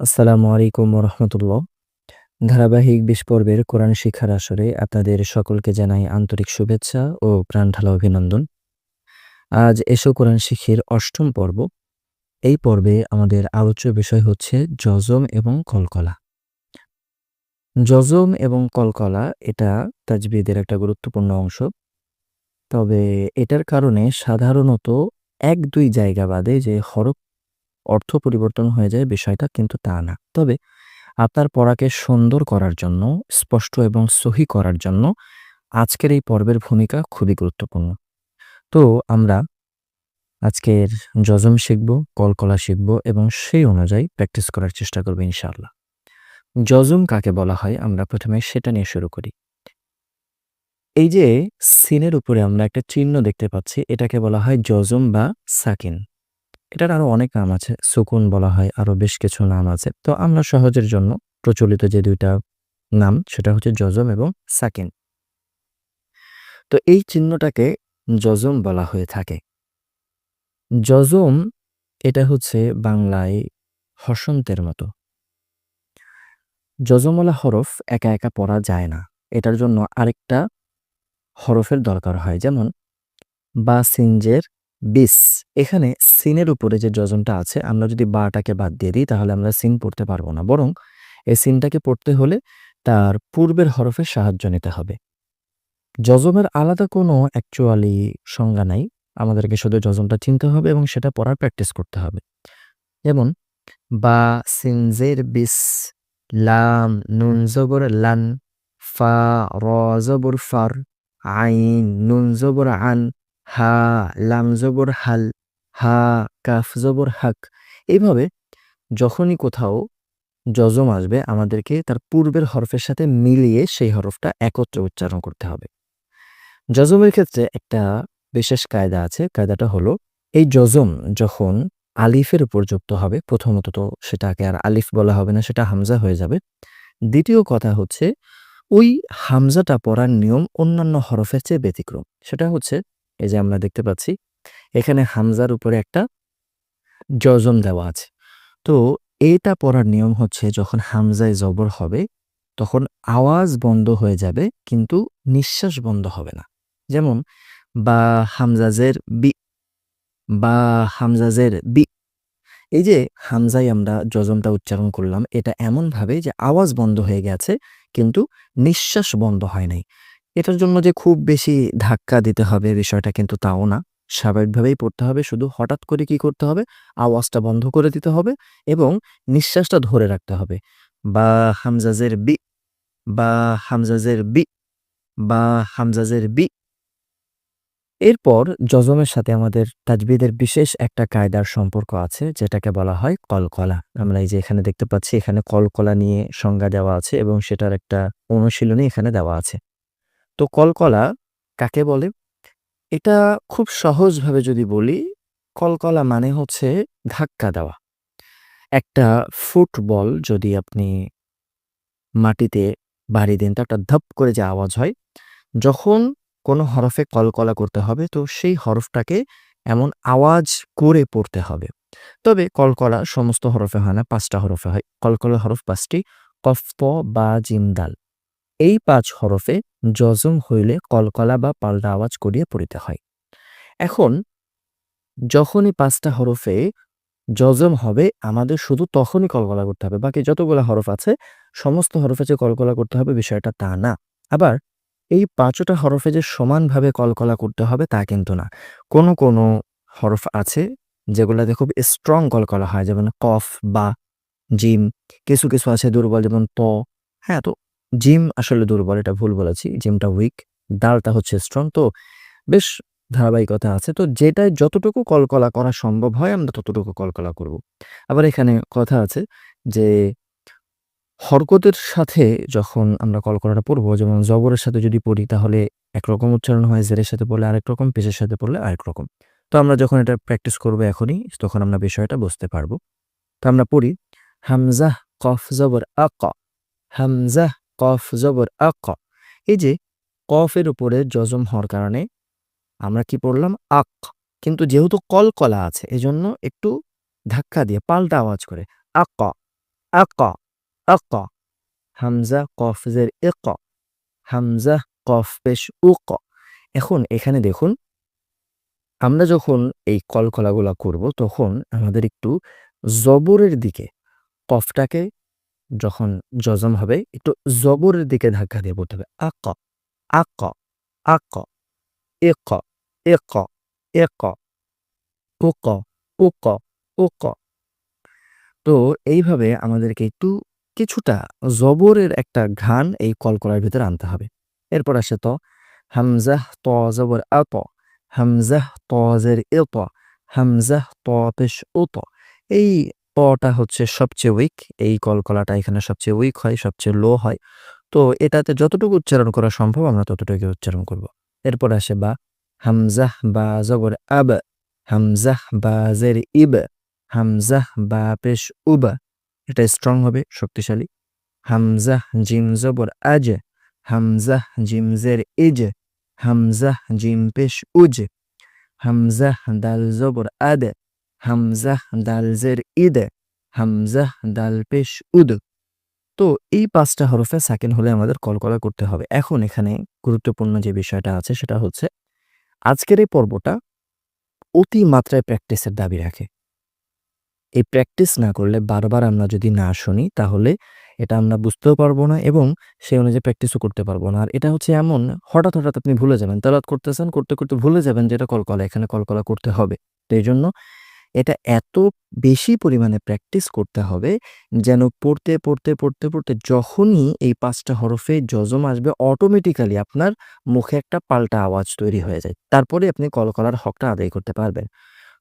আসসালামু আলাইকুম রহমতুল্লাহ ধারাবাহিক বিশ পর্বের কোরআন শিক্ষার আসরে আপনাদের সকলকে জানাই আন্তরিক শুভেচ্ছা ও প্রাণঢালা অভিনন্দন। আজ এসো কোরআন শিখির অষ্টম পর্ব। এই পর্বে আমাদের আলোচ্য বিষয় হচ্ছে জজম এবং কলকলা। জজম এবং কলকলা এটা তাজবিদের একটা গুরুত্বপূর্ণ অংশ। তবে এটার কারণে সাধারণত এক দুই জায়গা বাদে যে হরফ অর্থ পরিবর্তন হয়ে যায় বিষয়টা কিন্তু তা না। তবে আপনার পড়াকে সুন্দর করার জন্য, স্পষ্ট এবং সহি করার জন্য আজকের এই পর্বের ভূমিকা খুবই গুরুত্বপূর্ণ। তো আমরা আজকের যজম শিখব, কলকলা শিখব এবং সেই অনুযায়ী প্র্যাকটিস করার চেষ্টা করব ইনশাআল্লাহ। যজম কাকে বলা হয় আমরা প্রথমে সেটা নিয়ে শুরু করি। এই যে সিনের উপরে আমরা একটা চিহ্ন দেখতে পাচ্ছি, এটাকে বলা হয় যজম বা সাকিন। এটার আরও অনেক নাম আছে। সুকুন বলা হয় আরও বেশ কিছু নাম আছে। তো আমরা সহজের জন্য প্রচলিত যে দুইটা নাম, সেটা হচ্ছে যজম এবং সাকিন। তো এই চিহ্নটাকে যজম বলা হয়ে থাকে। যজম, এটা হচ্ছে বাংলায় হসন্তের মতো। যজমলা হরফ একা একা পড়া যায় না। এটার জন্য আরেকটা হরফের দরকার হয়। যেমন, বা সিনজের বিস, এখানে সিনের উপরে যে যজনটা আছে, আমরা যদি বাটাকে বাদ দিয়ে দিই, তাহলে আমরা সিন পড়তে পারব না। বরং এই সিনটাকে পড়তে হলে তার পূর্বের হরফের সাহায্য নিতে হবে। যজমের আলাদা কোনো অ্যাকচুয়ালি সংজ্ঞা নাই। আমাদেরকে শুধু যজনটা চিনতে হবে এবং সেটা পড়ার প্র্যাকটিস করতে হবে। যেমন, বা সিনজের বিস, লাম, নুন জবর লান, ফা, র জবর ফার, আইন, নুন জবর আন হা, লাম জবর হাল, হা, কাফ জবর হাক। এইভাবে যখনই কোথাও যজম আসবে, আমাদেরকে তার পূর্বের হরফের সাথে মিলিয়ে সেই হরফটা একত্রে উচ্চারণ করতে হবে। যজমের ক্ষেত্রে একটা বিশেষ কায়দা আছে, কায়দাটা হলো এই যজম যখন আলিফের উপর যুক্ত হবে, প্রথমত তো সেটাকে আর আলিফ বলা হবে না, সেটা হামজা হয়ে যাবে। দ্বিতীয় কথা হচ্ছে, ওই হামজাটা পড়ার নিয়ম অন্যান্য হরফের চেয়ে ব্যতিক্রম। সেটা হচ্ছে এই যে আমরা দেখতে পাচ্ছি, এখানে হামজার উপরে একটা জজম দেওয়া আছে। তো এটা পড়ার নিয়ম হচ্ছে যখন হামজায় জবর হবে, তখন আওয়াজ বন্ধ হয়ে যাবে, কিন্তু নিঃশ্বাস বন্ধ হবে না। যেমন, বা হামজাজের বি, বা হামজাজের বি। এই যে হামজায় আমরা যজমটা উচ্চারণ করলাম, এটা এমনভাবে যে আওয়াজ বন্ধ হয়ে গেছে, কিন্তু নিঃশ্বাস বন্ধ হয় নাই। এটার জন্য যে খুব বেশি ধাক্কা দিতে হবে বিষয়টা কিন্তু তাও না। স্বাভাবিকভাবেই পড়তে হবে, শুধু হঠাৎ করে কি করতে হবে? আওয়াজটা বন্ধ করে দিতে হবে এবং নিঃশ্বাসটা ধরে রাখতে হবে। বা হামজাজের বি, বা হামজাজের বি, বা হামজাজের বি। এরপর যজমের সাথে আমাদের তাজবিদের বিশেষ একটা কায়দার সম্পর্ক আছে, যেটাকে বলা হয় কলকলা। আমরা এই যে এখানে দেখতে পাচ্ছি, এখানে কলকলা নিয়ে সংজ্ঞা দেওয়া আছে এবং সেটার একটা অনুশীলনী এখানে দেওয়া আছে। তো কলকলা কাকে বলে? এটা খুব সহজভাবে যদি বলি, কলকলা মানে হচ্ছে ধাক্কা দেওয়া। একটা ফুটবল যদি আপনি মাটিতে বাড়ি দেন, তো একটা ধপ করে যে আওয়াজ হয়, যখন কোনো হরফে কলকলা করতে হবে, তো সেই হরফটাকে এমন আওয়াজ করে পড়তে হবে। তবে কলকলা সমস্ত হরফে হয় না, পাঁচটা হরফে হয়। কলকলা হরফ পাঁচটি, কফ বা জিমদাল এই পাঁচ হরফে যজম হইলে কলকলা বা পাল্টা আওয়াজ করিয়ে পড়িতে হয়। এখন, যখনই পাঁচটা হরফে যজম হবে, আমাদের শুধু তখনই কলকলা করতে হবে। বাকি যতগুলো হরফ আছে, সমস্ত হরফে যে কলকলা করতে হবে বিষয়টা তা না। আবার এই পাঁচটা হরফে যে সমানভাবে কলকলা করতে হবে তা কিন্তু না। কোনো কোনো হরফ আছে যেগুলোতে খুব স্ট্রং কলকলা হয়, যেমন কফ বা জিম, কিছু কিছু আছে দুর্বল, যেমন ত। হ্যাঁ তো জিম আসলে দুর্বল, এটা ভুল বলেছি, জিমটা উইক ডালটা হচ্ছে স্ট্রং তো বেশ ধারাবাহিকতা আছে, তো যেটায় যতটুকু কলকলা করা সম্ভব হয়, আমরা ততটুকু কলকলা করব। আবার এখানে কথা আছে যে হরকতের সাথে যখন আমরা কলকলাটা পড়ব যেমন জবরের সাথে যদি পড়ি তাহলে একরকম উচ্চারণ হয়, জেরের সাথে পড়লে আরেক রকম, পেশের সাথে পড়লে আরেক রকম। তো আমরা যখন এটা প্র্যাকটিস করব এখনই, তখন আমরা বিষয়টা বুঝতে পারব। তো আমরা পড়ি, হামজাহ কফ জবর আক, হামজাহ কফ জবর আক এই যে কফের উপরে যজম হওয়ার কারণে আমরা কি পড়লাম? আক কিন্তু যেহেতু কলকলা আছে, এজন্য একটু ধাক্কা দিয়ে পাল্টা আওয়াজ করে। আক আক আক হামজা কফ জের ইক হামজা কফ পেশ উক এখন এখানে দেখুন, আমরা যখন এই কলকলাগুলা করব, তখন আমাদের একটু জবরের দিকে কফটাকে যখন জজম হবে, একটু জবরের দিকে ধাক্কা দিয়ে পড়তে হবে, আক আক আক, এক এক এক, উক উক উক। তো এইভাবে আমাদেরকে একটু কিছুটা জবরের একটা ঘান এই কলকলার ভিতরে আনতে হবে। এরপর আসে তো, হামজাহ ত জবর আত, হামজাহ ত জের এত হামজাহ পেশ উত। এই তটা হচ্ছে সবচেয়ে উইক এই কলকলাটা এখানে সবচেয়ে উইক হয়, সবচেয়ে লো হয়। তো এটাতে যতটুকু উচ্চারণ করা সম্ভব, আমরা ততটুকু উচ্চারণ করব। এরপর আসে বা, হামজাহ বা জবর আব, হামজাহ বা জের ইব, হামজাহ বা পেশ উব, এটা স্ট্রং হবে, শক্তিশালী। হামজাহ জিম জবর আজ, হামজাহ জিম জের ইজ, হামজাহ জিম পেশ উজ, হামজাহ দাল জবর আদ হামজাহ দাল জের ইদ হামজাহ দাল পেশ উদ তো এই পাঁচটা হরফে সাকিন হলে আমাদের কলকলা করতে হবে। এখন এখানে গুরুত্বপূর্ণ যে বিষয়টা আছে সেটা হচ্ছে, আজকের এই পর্বটা অতি মাত্রায় প্র্যাকটিসের দাবি রাখে। এই প্র্যাকটিস না করলে বারবার আমরা যদি না শুনি, তাহলে এটা আমরা বুঝতেও পারব না এবং সেই অনুযায়ী প্র্যাকটিসও করতে পারব না। আর এটা হচ্ছে এমন, হঠাৎ হঠাৎ আপনি ভুলে যাবেন তালাত করতেছেন, করতে করতে ভুলে যাবেন যে এটা কলকলা, এখানে কলকলা করতে হবে। তো এই জন্য এটা এত বেশি পরিমাণে প্র্যাকটিস করতে হবে যেন পড়তে পড়তে পড়তে পড়তে যখনই এই পাঁচটা হরফে যজম আসবে অটোমেটিক্যালি আপনার মুখে একটা পাল্টা আওয়াজ তৈরি হয়ে যায়। তারপরে আপনি কলকলার হকটা আদায় করতে পারবেন।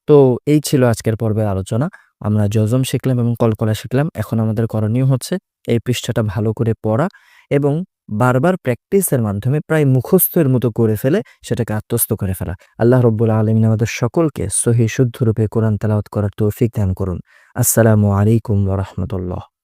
তো এই ছিল আজকের পর্বের আলোচনা। আমরা যজম শিখলাম এবং কলকলা শিখলাম। এখন আমাদের করণীয় হচ্ছে এই পৃষ্ঠাটা ভালো করে পড়া এবং বারবার প্র্যাকটিসের মাধ্যমে প্রায় মুখস্থের মতো করে ফেলে সেটাকে আত্মস্থ করে ফেলা। আল্লাহ রব্বুল আলমিন আমাদের সকলকে সহি শুদ্ধরূপে কোরআন তালাওয়াত করার তৌফিক দান করুন। আসসালামু আলাইকুম রহমতুল্লাহ।